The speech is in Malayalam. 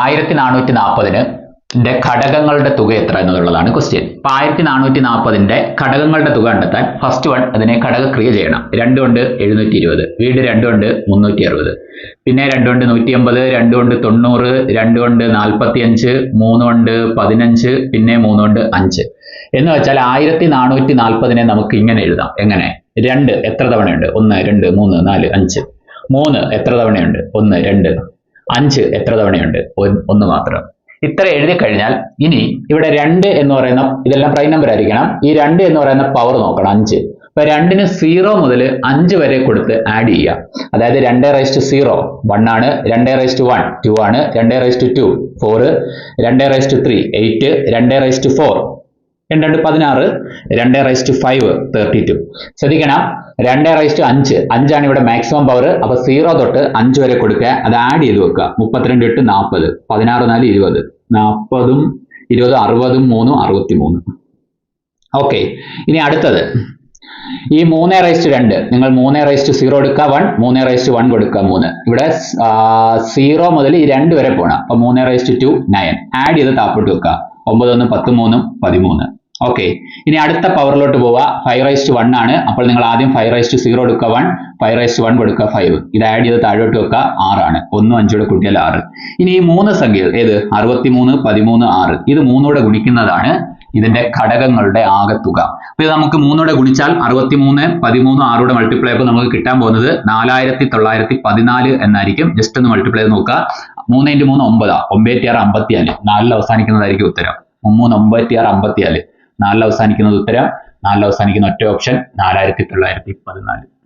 ആയിരത്തി നാനൂറ്റി നാൽപ്പതിന് ഘടകങ്ങളുടെ തുക എത്ര എന്നുള്ളതാണ് ക്വസ്റ്റ്യൻ അപ്പൊ ആയിരത്തി നാനൂറ്റി നാൽപ്പതിന്റെ ഘടകങ്ങളുടെ തുക കണ്ടെത്താൻ ഫസ്റ്റ് വൺ അതിനെ ഘടകക്രിയ ചെയ്യണം. രണ്ട് കൊണ്ട് എഴുന്നൂറ്റി ഇരുപത് വീട് രണ്ട് കൊണ്ട് മുന്നൂറ്റി അറുപത് പിന്നെ രണ്ട് കൊണ്ട് നൂറ്റി അമ്പത് രണ്ട് കൊണ്ട് തൊണ്ണൂറ് രണ്ട് കൊണ്ട് നാൽപ്പത്തി അഞ്ച് മൂന്ന് കൊണ്ട് പതിനഞ്ച് പിന്നെ മൂന്ന് കൊണ്ട് അഞ്ച്. എന്ന് വെച്ചാൽ ആയിരത്തി നാനൂറ്റി നാൽപ്പതിനെ നമുക്ക് ഇങ്ങനെ എഴുതാം. എങ്ങനെ? രണ്ട് എത്ര തവണയുണ്ട്? ഒന്ന് രണ്ട് മൂന്ന് നാല് അഞ്ച്. മൂന്ന് എത്ര തവണയുണ്ട്? ഒന്ന് രണ്ട്. അഞ്ച് എത്ര തവണയുണ്ട്? ഒന്ന് മാത്രം. ഇത്ര എഴുതി കഴിഞ്ഞാൽ ഇനി ഇവിടെ രണ്ട് എന്ന് പറയുന്ന ഇതെല്ലാം പ്രൈം നമ്പർ ആയിരിക്കണം. ഈ രണ്ട് എന്ന് പറയുന്ന പവർ നോക്കണം അഞ്ച്. അപ്പൊ രണ്ടിന് സീറോ മുതൽ അഞ്ച് വരെ കൊടുത്ത് ആഡ് ചെയ്യുക. അതായത് രണ്ട് റൈസ് ടു സീറോ വൺ ആണ് രണ്ട് റൈസ് ടു വൺ ടു ആണ് രണ്ട് റൈസ് ടു ഫോർ രണ്ട് റൈസ് ടു ത്രീ എയ്റ്റ് രണ്ട് റൈസ് ടു ഫോർ രണ്ട് രണ്ട് പതിനാറ് രണ്ട് raise to five thirty two ശ്രദ്ധിക്കണം. രണ്ട് റൈസ് ടു അഞ്ച്. അഞ്ചാണ് ഇവിടെ മാക്സിമം പവർ അപ്പൊ സീറോ തൊട്ട് അഞ്ച് വരെ കൊടുക്കുക. അത് ആഡ് ചെയ്ത് വെക്കുക. മുപ്പത്തിരണ്ട് എട്ട് നാൽപ്പത് പതിനാറ് നാല് ഇരുപത്. നാൽപ്പതും ഇരുപത് അറുപതും മൂന്നും അറുപത്തി മൂന്ന് ഓക്കെ ഇനി അടുത്തത്. ഈ മൂന്ന് റൈസ് ടു രണ്ട്. നിങ്ങൾ മൂന്ന് റൈസ് ടു സീറോ എടുക്കുക വൺ മൂന്ന് റൈസ് ടു വൺ കൊടുക്കുക മൂന്ന്. ഇവിടെ സീറോ മുതൽ ഈ രണ്ട് വരെ പോകണം അപ്പൊ മൂന്ന് raise to two nine add ചെയ്ത് താപ്പോട്ട് വെക്കുക. ഒമ്പത് ഒന്ന് പത്ത് മൂന്നും പതിമൂന്ന്. ഓക്കെ ഇനി അടുത്ത പവറിലോട്ട് പോവുക. ഫൈവ് റൈസ്റ്റ് വൺ ആണ്. അപ്പോൾ നിങ്ങൾ ആദ്യം ഫൈവ് റൈസ്റ്റ് സീറോ എടുക്കുക. വൺ ഫൈവ് റൈസ്റ്റ് വൺ കൊടുക്കുക ഫൈവ് ഇത് ആഡ് ചെയ്ത് താഴോട്ട് വെക്കുക. ആറാണ് ഒന്നും അഞ്ചൂടെ കൂട്ടിയാൽ ആറ്. ഇനി ഈ മൂന്ന് സംഖ്യകൾ ഏത്? അറുപത്തിമൂന്ന് പതിമൂന്ന് ആറ്. ഇത് മൂന്നൂടെ ഗുണിക്കുന്നതാണ് ഇതിന്റെ ഘടകങ്ങളുടെ ആകത്തുക. അപ്പൊ ഇത് നമുക്ക് മൂന്നോടെ ഗുണിച്ചാൽ അറുപത്തിമൂന്ന് പതിമൂന്ന് ആറോടെ മൾട്ടിപ്ലൈ ചെയ്യുമ്പോൾ നമുക്ക് കിട്ടാൻ പോകുന്നത് നാലായിരത്തി തൊള്ളായിരത്തി പതിനാല് എന്നായിരിക്കും. ജസ്റ്റ് ഒന്ന് മൾട്ടിപ്ലൈ നോക്കുക. മൂന്ന് ഇന്റു മൂന്ന് ഒമ്പതാ. ഒമ്പത്തി ആറ് അമ്പത്തിനാല് നാലിൽ അവസാനിക്കുന്നതായിരിക്കും ഉത്തരം. മൂന്ന് ഒമ്പത്തി ആറ് അമ്പത്തിനാല് നാലിൽ അവസാനിക്കുന്നത് ഉത്തരം നാലിൽ അവസാനിക്കുന്ന ഒറ്റ ഓപ്ഷൻ നാലായിരത്തി തൊള്ളായിരത്തി പതിനാല്